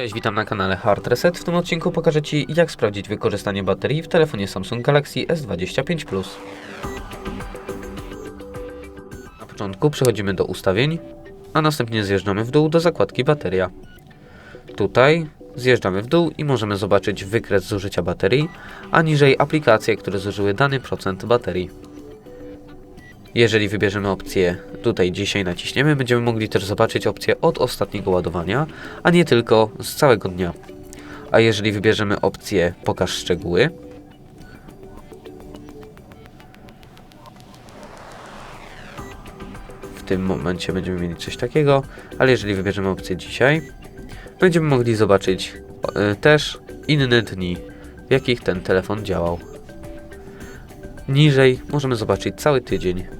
Cześć, witam na kanale Hard Reset. W tym odcinku pokażę Ci, jak sprawdzić wykorzystanie baterii w telefonie Samsung Galaxy S25 Plus. Na początku przechodzimy do ustawień, a następnie zjeżdżamy w dół do zakładki bateria. Tutaj zjeżdżamy w dół i możemy zobaczyć wykres zużycia baterii, a niżej aplikacje, które zużyły dany procent baterii. Jeżeli wybierzemy opcję tutaj dzisiaj naciśniemy, będziemy mogli też zobaczyć opcję od ostatniego ładowania, a nie tylko z całego dnia. A jeżeli wybierzemy opcję pokaż szczegóły, w tym momencie będziemy mieli coś takiego, ale jeżeli wybierzemy opcję dzisiaj, będziemy mogli zobaczyć e, też inne dni, w jakich ten telefon działał. Niżej możemy zobaczyć cały tydzień.